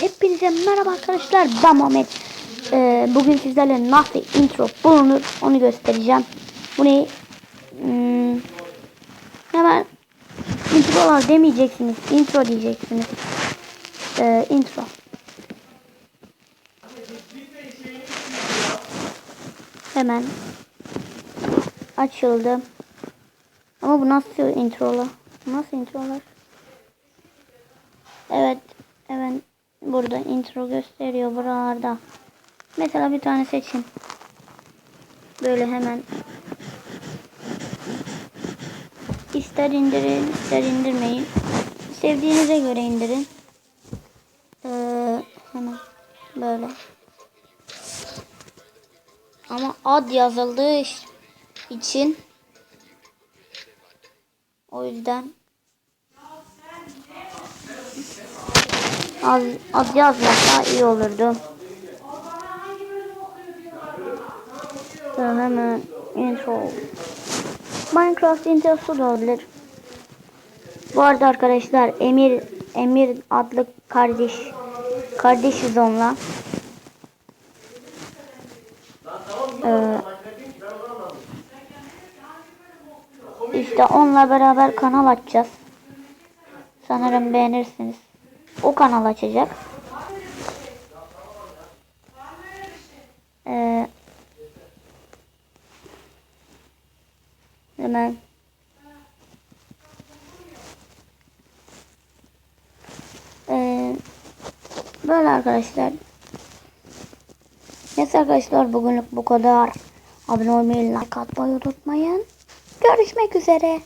Hepinize merhaba arkadaşlar. Ben Muhammed. Ee, bugün sizlerle nasıl intro bulunur onu göstereceğim. Bu ne? Hmm, hemen introlar demeyeceksiniz. Intro diyeceksiniz. Ee, intro. Hemen açıldı. Ama bu nasıl introlar? Nasıl introlar? Evet. Burada intro gösteriyor buralarda. Mesela bir tane seçin. Böyle hemen. İster indirin, ister indirmeyin. Sevdiğinize göre indirin. Ee, hemen böyle. Ama ad yazıldığı için o yüzden az, az yazmasa iyi olurdu. Sonra hemen intro. Minecraft introsu da olabilir. Bu arada arkadaşlar Emir Emir adlı kardeş kardeşiz onunla. Ee, işte onunla beraber kanal açacağız. Sanırım beğenirsiniz. O kanal açacak. Ee, hemen Ee, böyle arkadaşlar. Neyse arkadaşlar bugünlük bu kadar. Abone olmayı, like atmayı unutmayın. Görüşmek üzere.